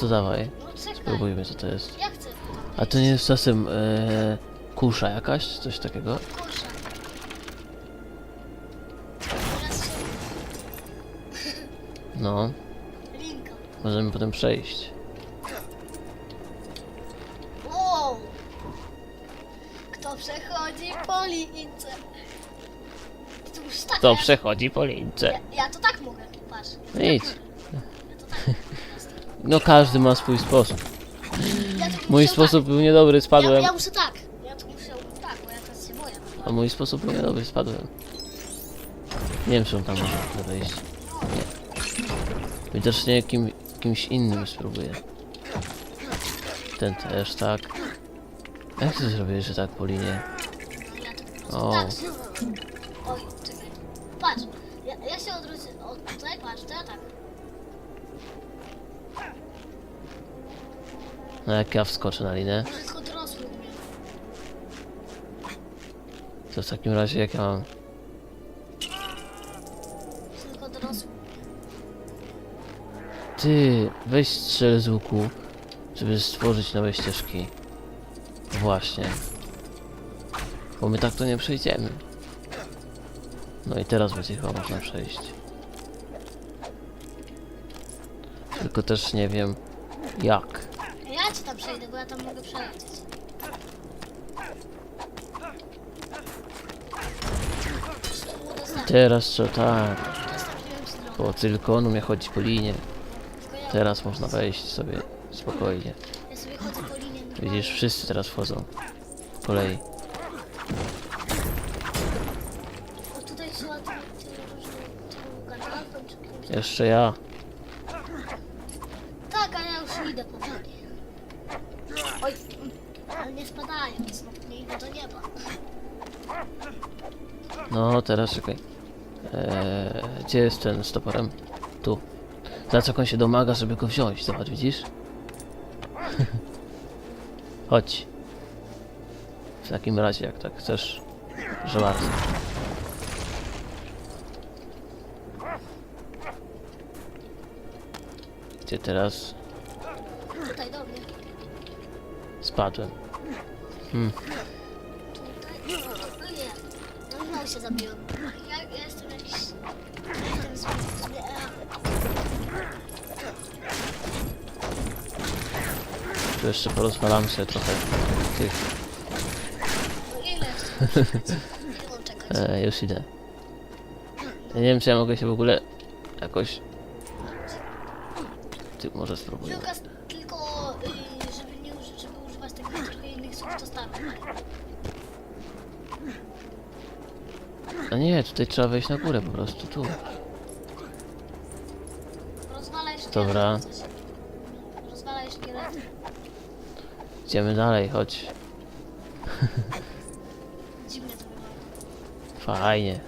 To dawaj, spróbujmy co to jest. Ja chcę. A to nie jest czasem e, kusza jakaś? Coś takiego? Się... No, Linka. możemy potem przejść. Wow! Kto przechodzi po lince? To musisz tak, To a ja- przechodzi po lince. Ja, ja to tak mogę, patrz. No idź. Ja to tak mogę. No każdy ma swój sposób. Ja to Mój muszę sposób był niedobry, Tak. Ja, spadłem. ja muszę tak. Ja to muszę tak, bo ja teraz się boję. A mój sposób był niedobry, spadłem. Nie wiem, czy on tam może wejść. Nie. Widocznie kim, kimś innym spróbuję. Ten też tak. Jak ty zrobiłeś, że tak po linie? No ja to po prostu O. tak. Oj, czekaj. Patrz, ja, ja się odwrócę. O, tutaj patrz, to ja tak. No jak ja wskoczę na linę, Może tylko dorosły umie. to w takim razie jak ja mam... Tylko dorosły. Ty, weź strzel z łuku, żeby stworzyć nowe ścieżki. Właśnie. Bo my tak to nie przejdziemy. No i teraz będzie chyba można przejść. Tylko też nie wiem jak. Przejdę, bo ja tam mogę przelecieć. Teraz trzeba tak, bo tylko on umie chodzić po linie. Teraz można wejść sobie spokojnie. po linie. Widzisz, wszyscy teraz wchodzą. Po kolei. Jeszcze ja. Tak, a ja już idę powoli. Oj, ale nie spadając, no, idę do nieba. No, teraz czekaj. Eee, gdzie jest ten z toporem? Tu. Zobacz jak on się domaga, żeby go wziąć. Zobacz, widzisz? Chodź. W takim razie, jak tak chcesz, że bardzo. Gdzie teraz? Spadłem. Znowu się Tu jeszcze porozwalam sobie trochę tych. E, już idę. Ja nie wiem, czy ja mogę się w ogóle jakoś... Ty może spróbuję. Lukas, tylko y, żeby nie uży, żeby używać takich trochę innych słów, to staram. A nie, tutaj trzeba wejść na górę po prostu, tu. Rozwalaj szkielet. Dobra. Rozwalaj szkielet. Idziemy dalej, chodź. Dziwnie to wygląda. Fajnie.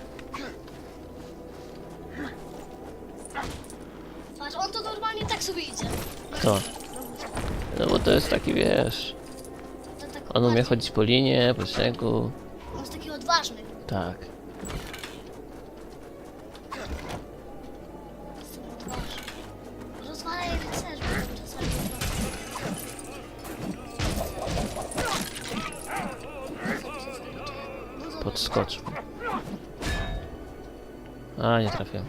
Patrz, on to normalnie tak sobie idzie. Kto? No bo to jest taki, wiesz... To tak On umie bardziej- chodzić po linie, po śniegu. On jest taki odważny. Tak. A, nie trafiłem.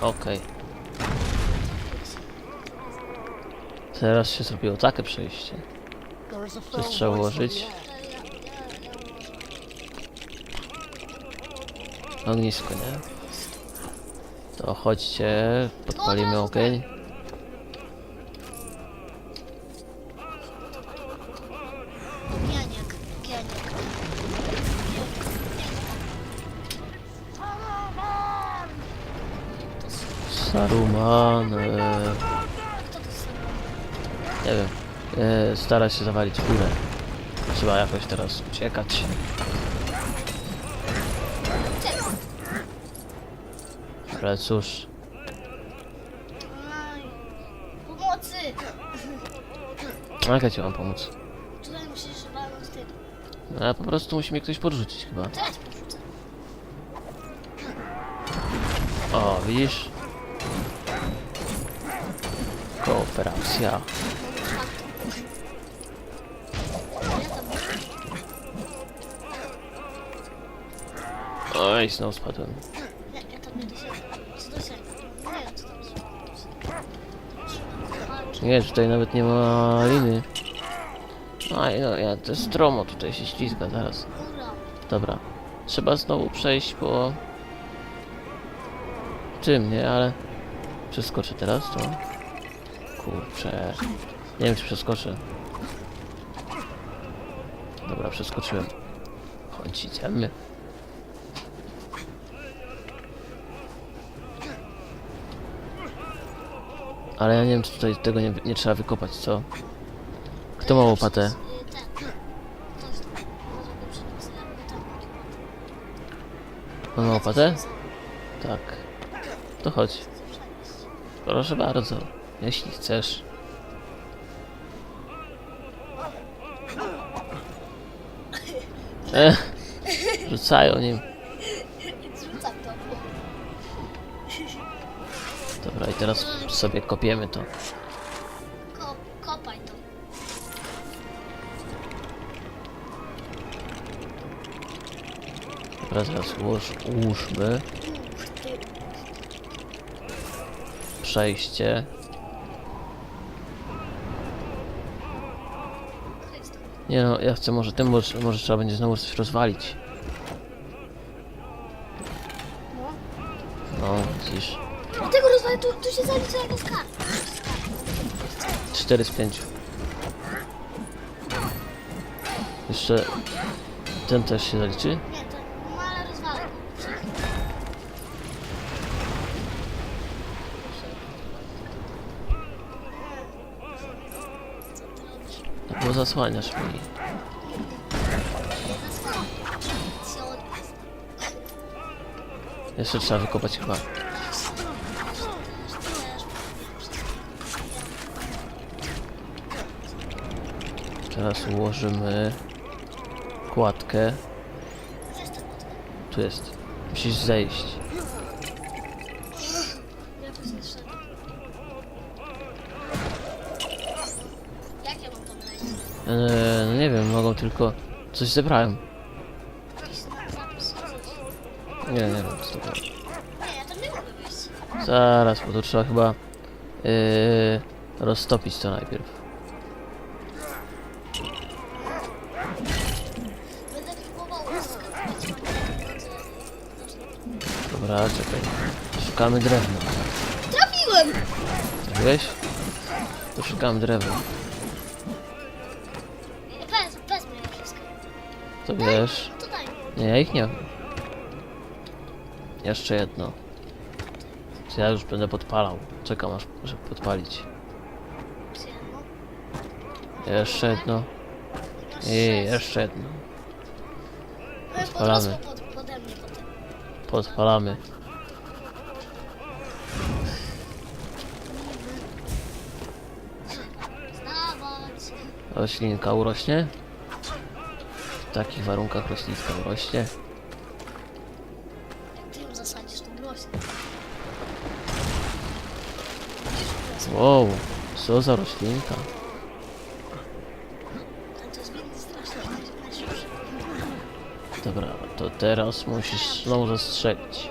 Okej. Teraz się zrobiło takie przejście. Coś trzeba ułożyć. Ognisko, nie? To chodźcie, podpalimy ogień. Saruman, e, Kto to jest? nie wiem, e, stara się zawalić górę. Trzeba jakoś teraz uciekać. Ale cóż. Pomocy! a jak ja ci mam pomóc? Tutaj musisz walnąć. No, a po prostu musi mnie ktoś podrzucić chyba. Ci porzucę. O, widzisz? Kooperacja. Oj, znowu spadłem. Nie tutaj nawet nie ma liny. Aj, no ja to jest stromo tutaj się ślizga zaraz. Dobra. Trzeba znowu przejść po... Czym, nie? Ale... Przeskoczę teraz to. Kurczę. Nie wiem, czy przeskoczę. Dobra, przeskoczyłem. Chodź, idziemy. Ale ja nie wiem, czy tutaj tego nie, nie trzeba wykopać, co? Kto ma łopatę? Ma łopatę? Tak. To chodź. Proszę bardzo, jeśli chcesz. Ech, rzucają nim. Dobra, i teraz sobie kopiemy to. Ko kopaj to. Dobra, teraz ułóż, ułóżmy przejście. Nie no, ja chcę może tym, bo może trzeba będzie znowu coś rozwalić. No. No, widzisz. Dlatego rozwalę, tu, tu się zalicza jako skarb. 4 z 5. Jeszcze ten też się zaliczy? Nie, to... No ale rozwalę go. No bo zasłaniasz mi. Jeszcze trzeba wykopać chyba. Teraz ułożymy kładkę. Tu jest. Musisz zejść. Eee, no nie wiem, mogą tylko... Coś zebrałem. Nie, nie wiem co to było. Zaraz, bo to trzeba chyba... Yy, roztopić to najpierw. Dobra, czekaj. Szukamy drewna. Trafiłem! Trafiłeś? To szukamy drewna. To wiesz... Nie, ja ich nie. Jeszcze jedno. To ja już będę podpalał. Czekam aż, żeby podpalić. Jeszcze jedno. I jeszcze jedno. Podpalamy. podpalamy. Roślinka urośnie. W takich warunkach roślinka urośnie. Jak ty ją zasadzisz, to rośnie. Wow, co za roślinka. Ale to jest biedny strasznie. najszybszy. Dobra, to teraz musisz znowu zastrzelić.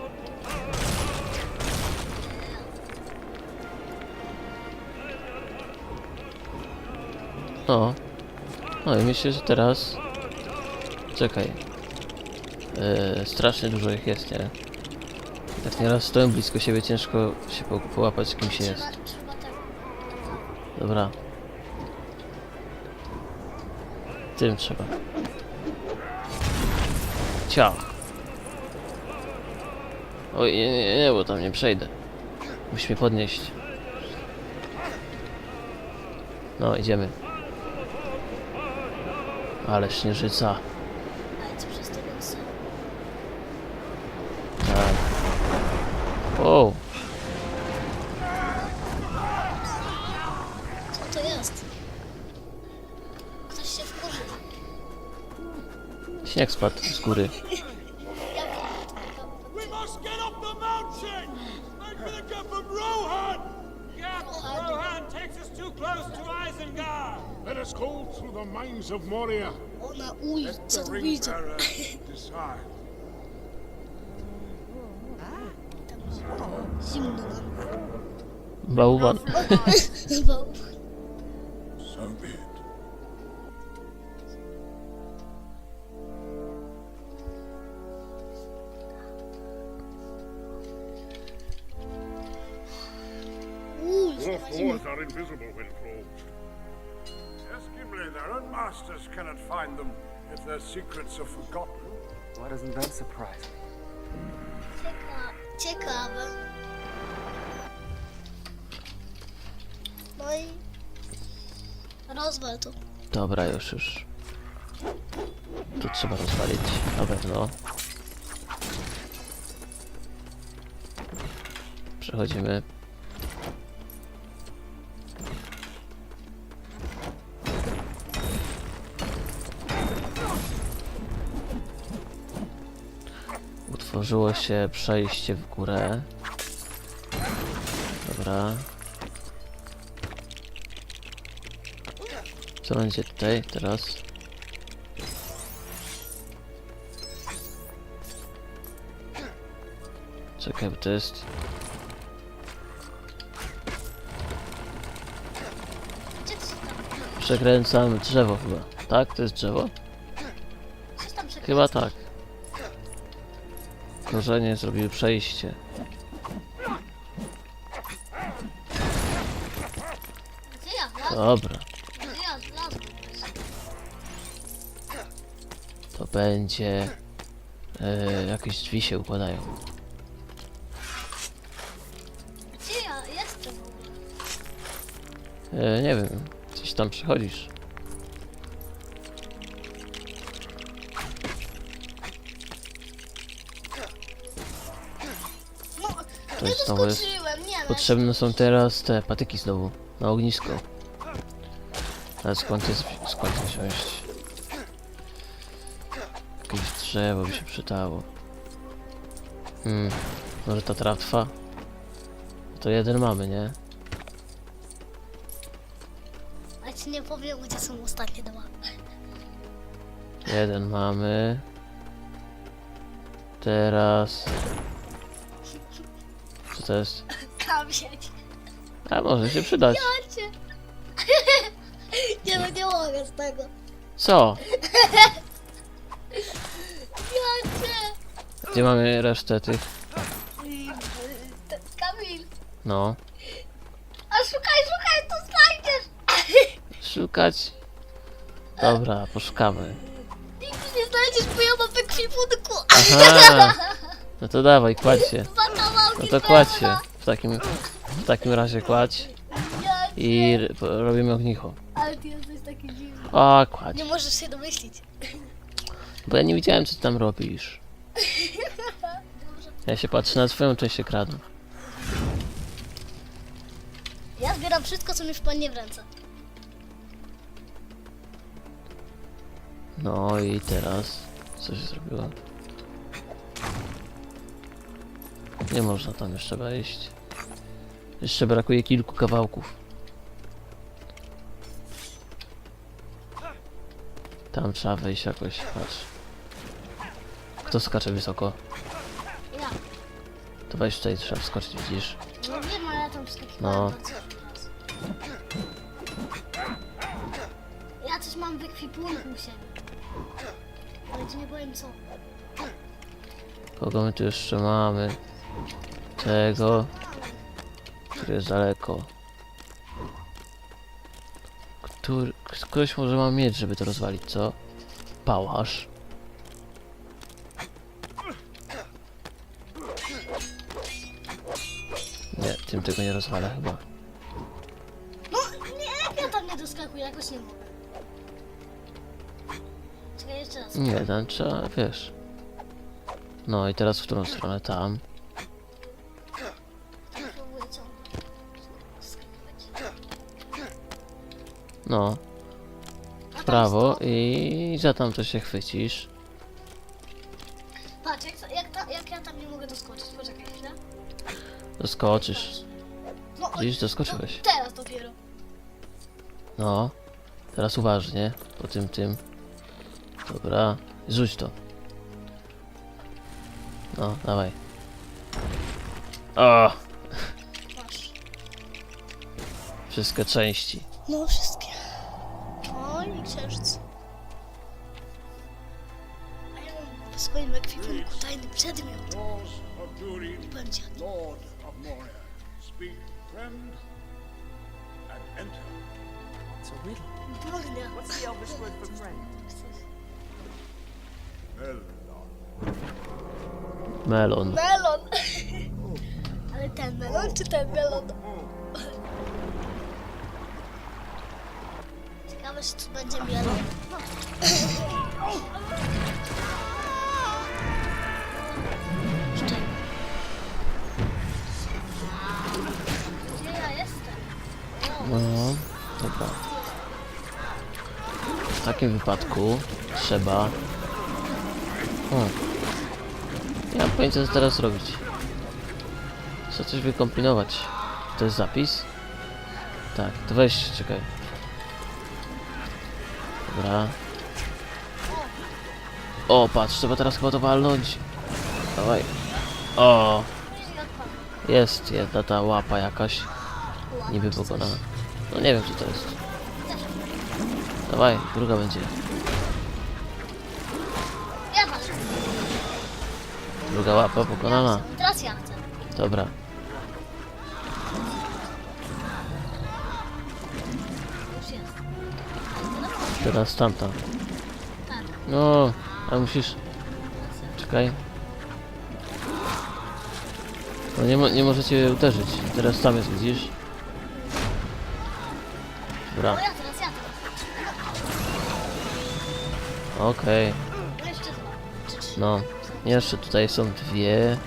O. No i myślę, że teraz... Czekaj. Yy, strasznie dużo ich jest, nie? Tak nieraz stoją blisko siebie, ciężko się po, połapać kim się jest. Dobra. Tym trzeba. Ciach. Oj, nie, nie, nie, bo tam nie przejdę. Musi mnie podnieść. No, idziemy. Ale śnieżyca. Mines of Moria. Ona uj, Let co bearer decide. Zimno nam. Bałwan. Bo invisible when closed. Yes, Gimli, their own masters cannot find them if their secrets are forgotten. Why doesn't that surprise me? Cieka- Ciekawe. No i... Rozwal to. Dobra, już, już. Tu trzeba rozwalić, na pewno. Przechodzimy. Utworzyło się przejście w górę. Dobra. Co będzie tutaj teraz? Czekaj, bo to jest... Przekręcamy drzewo chyba. Tak? To jest drzewo? Chyba tak. Korzenie zrobiły przejście. Dobra. To będzie... E, jakieś drzwi się układają. Gdzie ja jestem w ogóle? E, nie wiem. Gdzieś tam przechodzisz. To jest znowu jest... nie wiem. Potrzebne są teraz te patyki znowu. Na ognisko. Ale skąd jest... skąd wziąć? Jakieś drzewo by się przydało. Hmm. Może ta tratwa? To jeden mamy, nie? A ci nie powiem, gdzie są ostatnie dwa. Jeden mamy. Teraz... To jest? Kamień. A może się przydać. Macie. nie no, nie mogę z tego. Co? Jacie. Gdzie mamy resztę tych? Kamil. No. A szukaj, szukaj, to znajdziesz. Szukać. Dobra, poszukamy. Nigdy nie znajdziesz, bo ja mam ekwipunku. Aha! No to dawaj, kładź się. Dwa No to kładź się. W takim, w takim razie kładź i r- po- robimy ognicho. Ale ty jesteś taki dziwny. A, kładź. Nie możesz się domyślić. Bo ja nie widziałem, co ty tam robisz. Ja się patrzę na twoją część ekranu. Ja zbieram wszystko, co mi wpadnie w ręce. No i teraz... Co się zrobiło? Nie można tam jeszcze wejść. Jeszcze brakuje kilku kawałków. Tam trzeba wejść jakoś, patrz. Kto skacze wysoko? Ja. To weź tutaj, trzeba wskoczyć, widzisz? No wiem, ale ja tam No. Ja coś mam w ekwipunku u siebie. Ale ci nie powiem co. Kogo my tu jeszcze mamy? Tego. Który jest daleko. Który, ktoś może ma mieć, żeby to rozwalić, co? Pałasz. Nie, tym tego nie rozwala chyba. No nie, ja tam nie doskakuję, jakoś nie mogę. Czekaj, jeszcze raz. Nie, tam trzeba, wiesz. No i teraz w którą stronę? Tam. No, tam w prawo i za tamto się chwycisz. Patrz, jak, jak, ta, jak ja tam nie mogę doskoczyć, poczekaj chwilę. Doskoczysz. No, Widzisz, doskoczyłeś. Teraz dopiero. No. Teraz uważnie. Po tym, tym. Dobra. Rzuć to. No, dawaj. O! Masz. Wszystkie części. No, wszystkie. Swoim ekwipunku tajny przedmiot. Durin, Będzie. Lord of Moria. Speak, friend, and enter. It's a riddle. Durnia. What's the Elvish word for friend? Melon. Melon. Melon. Ale ten melon czy ten melon? Ciekawe, czy tu będzie melon. No, dobra. W takim wypadku trzeba... O. Nie mam pojęcia co teraz robić. Trzeba coś wykombinować. To jest zapis? Tak, to weź, czekaj. Dobra. O, patrz, trzeba teraz chyba to walnąć. Dawaj. O, jest jedna ta łapa jakaś. Niby pokonana. No nie wiem co to jest. Dawaj, druga będzie. Druga łapa pokonana. Teraz ja chcę. Dobra. Już jest. Teraz tamta. Tak. No, a musisz... Czekaj. No nie, mo nie możecie uderzyć. Teraz tam jest, widzisz? Dobra, okej. No, jeszcze tutaj są dwie.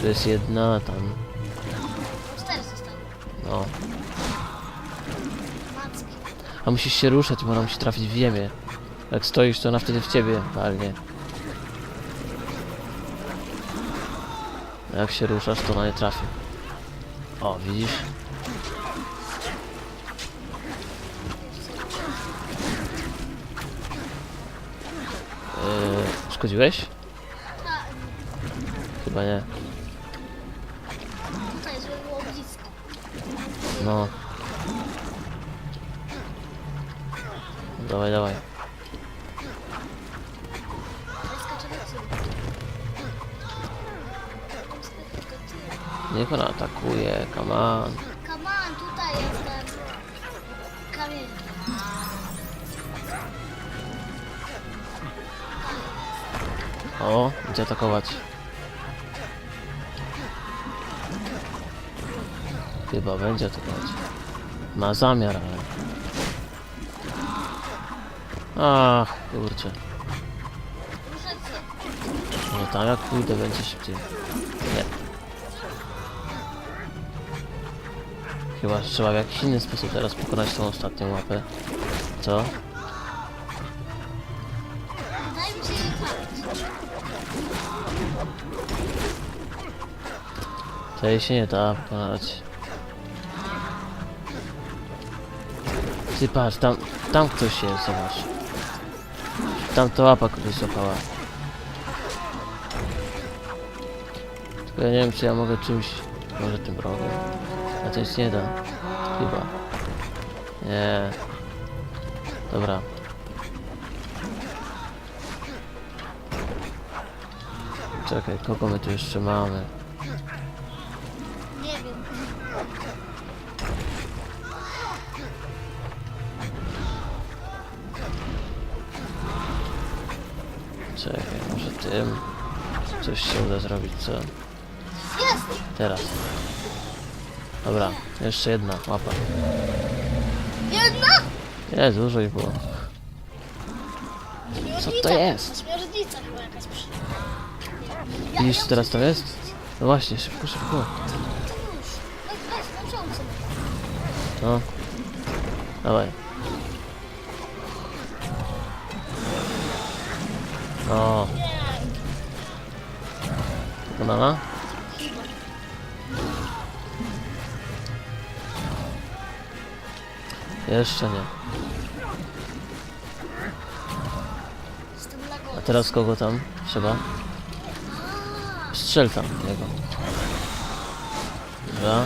Tu jest jedna, tam. Cztery zostały. No. A musisz się ruszać, bo ona musi trafić w ziemię. Jak stoisz, to ona wtedy w ciebie walnie. A jak się ruszasz, to ona nie trafi. O, widzisz? Yy, szkodziłeś? Ta, Chyba nie. tutaj żeby było blisko. No. Dawaj, dawaj. Niech ona atakuje, come on. Come on, tutaj jest ten kamień. O, będzie atakować. Chyba będzie atakować. Ma zamiar, ale... Ach, kurczę. No tam jak pójdę, będzie szybciej. Nie. Chyba że trzeba w jakiś inny sposób teraz pokonać tą ostatnią łapę. Co? Tej się nie da pokonać. Ty patrz, tam, tam ktoś jest, zobacz. Tam to łapa kogoś złapała. Tylko ja nie wiem, czy ja mogę czymś, może tym rogiem. A to nie da. Chyba. Nie. Dobra. Czekaj, kogo my tu jeszcze mamy? Nie wiem. Czekaj, może tym coś się uda zrobić, co? Jest! Teraz. Dobra, jeszcze jedna łapa. Jedna! Nie, dużo ich było. Śmierdzica. jest? Śmierdzica chyba jakaś przy... Widzisz, co teraz to jest? No właśnie, szybko, szybko. No. Dawaj. No. Banana? Jeszcze nie. A teraz kogo tam trzeba? Strzel tam jego. Dobra.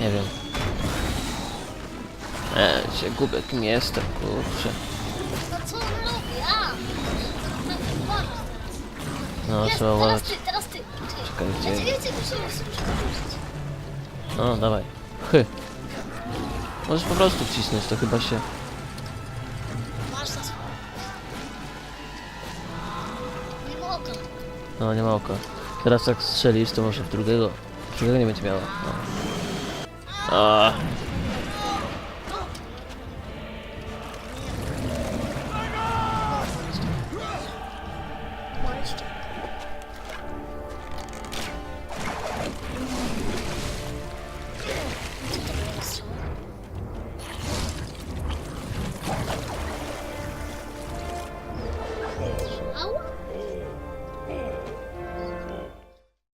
Nie wiem. E, się gubię kim jestem, kurczę. No trzeba uważać. ty, teraz ty. Czekaj, gdzie? No, dawaj. Chy. Możesz po prostu wcisnąć, to chyba się... No, nie ma oka. Teraz jak strzelisz, to może w drugiego... Drugiego nie będzie miała. No. A,